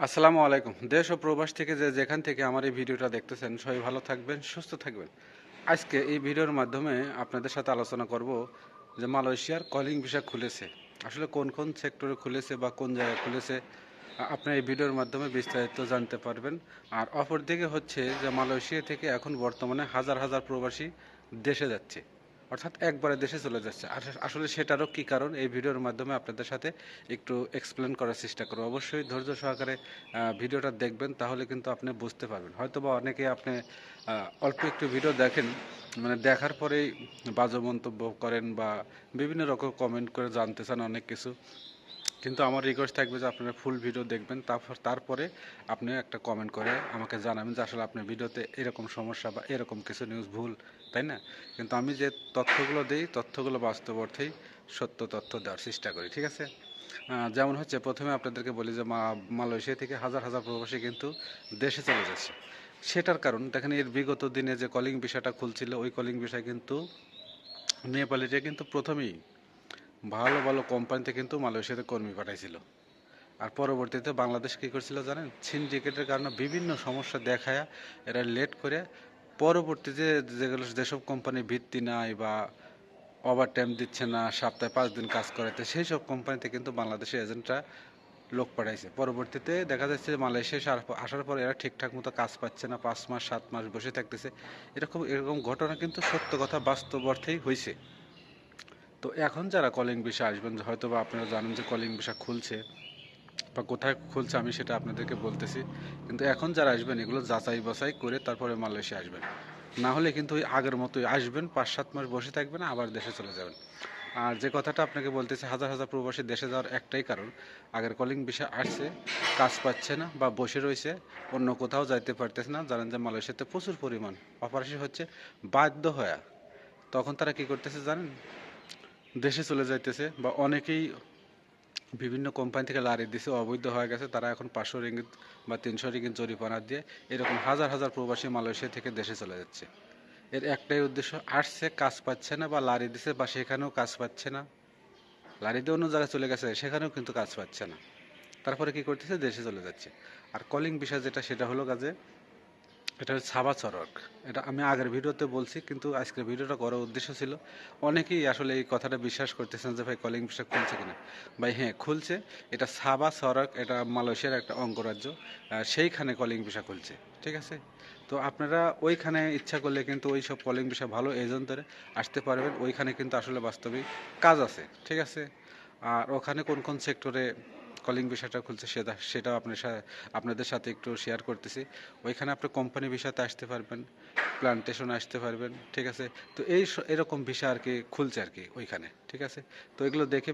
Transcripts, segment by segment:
আসসালামু আলাইকুম। দেশ ও প্রবাস থেকে যে যেখান থেকে আমার এই ভিডিওটা দেখতেছেন, সবাই ভালো থাকবেন, সুস্থ থাকবেন। আজকে এই ভিডিওর মাধ্যমে আপনাদের সাথে আলোচনা করব যে মালয়েশিয়ার কলিং ভিসা খুলেছে। আসলে কোন কোন সেক্টরে খুলেছে বা কোন জায়গায় খুলেছে আ- আপনি এই ভিডিওর মাধ্যমে বিস্তারিত জানতে পারবেন। আর অপরদিকে হচ্ছে যে মালয়েশিয়া থেকে এখন বর্তমানে হাজার হাজার প্রবাসী দেশে যাচ্ছে। অর্থাৎ একবারে দেশে চলে যাচ্ছে। আসলে সেটারও কি কারণ? এই ভিডিওর মাধ্যমে আপনাদের সাথে একটু এক্সপ্লেন করার চেষ্টা করব। অবশ্যই ধৈর্য সহকারে ভিডিওটা দেখবেন, তাহলে কিন্তু আপনি বুঝতে পারবেন। হয়তো বা অনেকে আপনি অল্প একটু ভিডিও দেখেন মানে দেখার পরেই বাজে মন্তব্য করেন বা বিভিন্ন রকম কমেন্ট করে জানতে চান অনেক কিছু। কিন্তু আমার রিকোয়েস্ট থাকবে যে আপনারা ফুল ভিডিও দেখবেন, তারপর, তারপরে আপনি একটা কমেন্ট করে আমাকে জানাবেন যে আসলে আপনার ভিডিওতে এরকম সমস্যা বা এরকম কিছু নিউজ ভুল, তাই না? কিন্তু আমি যে তথ্যগুলো দিই, তথ্যগুলো বাস্তব অর্থেই সত্য তথ্য দেওয়ার চেষ্টা করি, ঠিক আছে? যেমন হচ্ছে, প্রথমে আপনাদেরকে বলি যে মালয়েশিয়া থেকে হাজার হাজার প্রবাসী কিন্তু দেশে চলে যাচ্ছে। সেটার কারণ, দেখেন এর বিগত দিনে যে কলিং বিষয়টা খুলছিল, ওই কলিং বিষয় কিন্তু নেপালিরা কিন্তু প্রথমেই ভালো ভালো কোম্পানিতে কিন্তু মালয়েশিয়াতে কর্মী পাঠাইছিল। আর পরবর্তীতে বাংলাদেশ কী করছিল জানেন? সিন্ডিকেটের কারণে বিভিন্ন সমস্যা দেখায় এরা লেট করে পরবর্তীতে যেগুলো যেসব কোম্পানি ভিত্তি নাই বা ওভার টাইম দিচ্ছে না, সপ্তাহে পাঁচ দিন কাজ করাতে সেই সব কোম্পানিতে কিন্তু বাংলাদেশের এজেন্টরা লোক পাঠাইছে। পরবর্তীতে দেখা যাচ্ছে মালয়েশিয়া আসার পর এরা ঠিকঠাক মতো কাজ পাচ্ছে না, পাঁচ মাস, সাত মাস বসে থাকতেছে। এরকম এরকম ঘটনা কিন্তু সত্য কথা বাস্তব অর্থেই হয়েছে তো এখন যারা কলিং বিষয় আসবেন হয়তো বা আপনারা জানেন যে কলিং বিষয় খুলছে বা কোথায় খুলছে আমি সেটা আপনাদেরকে বলতেছি। কিন্তু এখন যারা আসবেন, এগুলো যাচাই বাছাই করে তারপরে মালয়েশিয়া আসবেন। না হলে কিন্তু ওই আগের মতোই আসবেন পাঁচ সাত মাস বসে থাকবেন, আবার দেশে চলে যাবেন। আর যে কথাটা আপনাকে বলতেছি, হাজার হাজার প্রবাসী দেশে যাওয়ার একটাই কারণ, আগের কলিং বিষয় আসছে, কাজ পাচ্ছে না বা বসে রয়েছে, অন্য কোথাও যাইতে পারতেছে না। জানেন যে মালয়েশিয়াতে প্রচুর পরিমাণ অপারেশন হচ্ছে, বাধ্য হয়ে। তখন তারা কি করতেছে জানেন? দেশে চলে যাইতেছে বা অনেকেই বিভিন্ন কোম্পানি থেকে লারি দিছে, অবৈধ হয়ে গেছে, তারা এখন পাঁচশো রিঙ্গিত বা তিনশো রিঙ্গিত জরিমানা দিয়ে এরকম হাজার হাজার প্রবাসী মালয়েশিয়া থেকে দেশে চলে যাচ্ছে। এর একটাই উদ্দেশ্য, আসছে, কাজ পাচ্ছে না বা লারি দিছে বা সেখানেও কাজ পাচ্ছে না। লারি দিয়ে অন্য জায়গায় চলে গেছে, সেখানেও কিন্তু কাজ পাচ্ছে না। তারপরে কি করতেছে? দেশে চলে যাচ্ছে। আর কলিং বিষয় যেটা, সেটা হলো কাজে এটা হচ্ছে সাবা চরক এটা আমি আগের ভিডিওতে বলছি, কিন্তু আজকের ভিডিওটা করার উদ্দেশ্য ছিল, অনেকেই আসলে এই কথাটা বিশ্বাস করতেছেন যে, ভাই, কলিং বিষয় খুলছে কিনা? ভাই হ্যাঁ খুলছে। এটা সাবা চরক এটা মালয়েশিয়ার একটা অঙ্গরাজ্য সেইখানে কলিং বিষয় খুলছে, ঠিক আছে? তো আপনারা ওইখানে ইচ্ছা করলে কিন্তু ওই সব কলিং বিষয় ভালো এজেন্ট ধরে আসতে পারবেন। ওইখানে কিন্তু আসলে বাস্তবিক কাজ আছে, ঠিক আছে? আর ওখানে কোন কোন সেক্টরে কলিং ভিসাটা খুলছে, সেটা, সেটাও আপনার সাথে আপনাদের সাথে একটু শেয়ার করতেছি। ওইখানে আপনি কোম্পানি ভিসাতে আসতে পারবেন প্লান্টেশন আসতে পারবেন, ঠিক আছে? তো এই এরকম ভিসা আর কি খুলছে আর কি ওইখানে, ঠিক আছে? তো এগুলো দেখে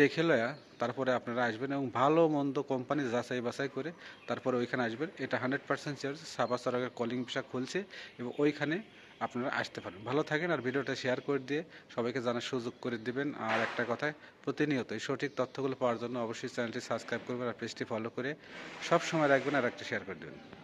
দেখে লয়া তারপরে আপনারা আসবেন এবং ভালো মন্দ কোম্পানি যাচাই বাছাই করে তারপরে ওইখানে আসবেন। এটা হান্ড্রেড পার্সেন্ট চার্জ সাবা সরকার কলিং ভিসা খুলছে এবং ওইখানে আপনারা আসতে পারেন ভালো থাকেন আর ভিডিওটা শেয়ার করে দিয়ে সবাইকে জানার সুযোগ করে দিবেন। আর একটা কথায় প্রতিনিয়ত এই সঠিক তথ্যগুলো পাওয়ার জন্য অবশ্যই চ্যানেলটি সাবস্ক্রাইব করবেন আর পেজটি ফলো করে সব সময় রাখবেন আর একটা শেয়ার করে দেবেন।